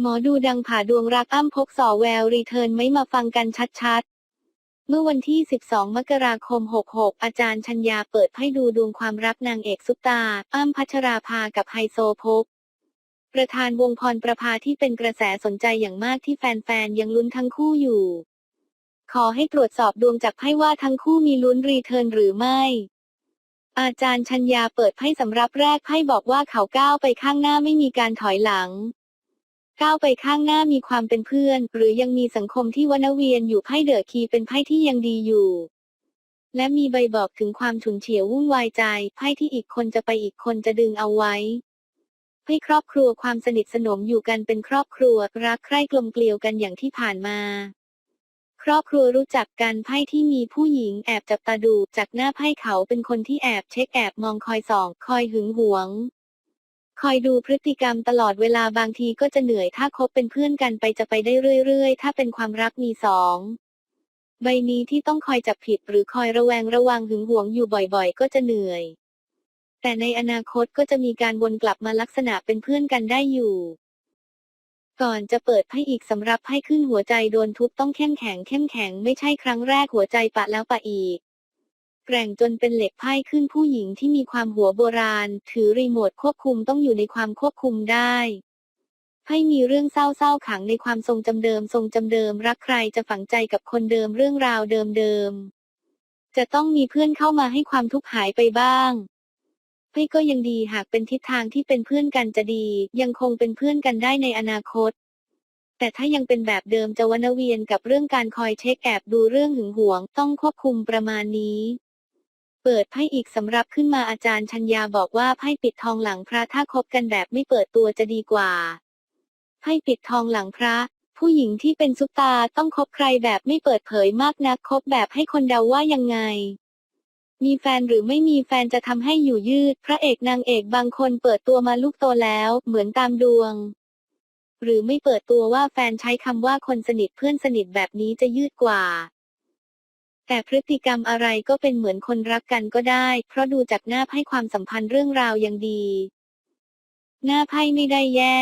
หมอดูดังผ่าดวงรักอ้ำพกสอแววรีเทิร์นไม่มาฟังกันชัดๆ เมื่อวันที่ 12 มกราคม 66 อาจารย์ชัญญาเปิดให้ดูดวงความรักนางเอกซุปตา อ้ำพัชราภากับไฮโซพก ประธานวงพรประภาที่เป็นกระแสสนใจอย่างมากที่แฟนๆ ยังลุ้นทั้งคู่อยู่ ขอให้ตรวจสอบดวงจากไพ่ว่าทั้งคู่มีลุ้นรีเทิร์นหรือไม่ อาจารย์ชัญญาเปิดไพ่สำรับแรกไพ่บอกว่าเขาก้าวไปข้างหน้าไม่มีการถอยหลัง ก้าวไปข้างหน้ามีความเป็นเพื่อน หรือยังมีสังคมที่วนเวียนอยู่ไพ่เดอะคีเป็นไพ่ที่ยังดีอยู่ และมีใบบอกถึงความฉุนเฉียววุ่นวายใจ ไพ่ที่อีกคนจะไปอีกคนจะดึงเอาไว้ให้ครอบครัวความสนิทสนมอยู่กันเป็นครอบครัวรักใคร่กลมเกลียวกันอย่างที่ผ่านมา ครอบครัวรู้จักกันไพ่ที่มีผู้หญิงแอบจับตาดูจากหน้าไพ่เขาเป็นคนที่แอบเช็คแอบมองคอยส่อง คอยหึงหวง คอยดูพฤติกรรมตลอดเวลาบางทีก็จะเหนื่อยถ้าคบเป็นเพื่อนกันไปจะไปได้เรื่อยๆ ถ้าเป็นความรักมีสองใบนี้ที่ต้องคอยจับผิดหรือคอยระแวงระวังหึงหวงอยู่บ่อยๆ ก็จะเหนื่อย แต่ในอนาคตก็จะมีการวนกลับมาลักษณะเป็นเพื่อนกันได้อยู่ ก่อนจะเปิดไพ่อีกสำหรับไพ่ขึ้นหัวใจโดนทุบต้องเข้มแข็งเข้มแข็งไม่ใช่ครั้งแรกหัวใจปะแล้วปะอีก แกร่งจนเป็นเหล็กไพ่ขึ้นผู้หญิงที่มีความหัวโบราณ ถือรีโมทควบคุมต้องอยู่ในความควบคุมได้ไพ่มีเรื่องเศร้าๆขังในความทรงจำเดิม ทรงจำเดิม รักใครจะฝังใจกับคนเดิมเรื่องราวเดิมๆจะต้องมีเพื่อนเข้ามาให้ความทุกข์หายไปบ้างไพ่ก็ยังดีหากเป็นทิศทางที่เป็นเพื่อนกันจะดี ยังคงเป็นเพื่อนกันได้ในอนาคต แต่ถ้ายังเป็นแบบเดิมจะวนเวียนกับเรื่องการคอยเช็คแอบดูเรื่องหึงหวง ต้องควบคุมประมาณนี้ เปิดไพ่อีกสำหรับขึ้นมาอาจารย์ชัญญาบอกว่าไพ่ปิดทองหลังพระถ้าคบกันแบบไม่เปิดตัวจะดีกว่า ไพ่ปิดทองหลังพระ ผู้หญิงที่เป็นซุปตาต้องคบใครแบบไม่เปิดเผยมากนักคบแบบให้คนเดาว่ายังไง มีแฟนหรือไม่มีแฟนจะทำให้อยู่ยืด พระเอกนางเอกบางคนเปิดตัวมาลูกโตแล้ว เหมือนตามดวง หรือไม่เปิดตัวว่าแฟนใช้คำว่าคนสนิทเพื่อนสนิทแบบนี้จะยืดกว่า แต่พฤติกรรมอะไรก็เป็นเหมือนคนรักกันก็ได้ เพราะดูจากหน้าไพ่ความสัมพันธ์เรื่องราวยังดี หน้าไพ่ไม่ได้แย่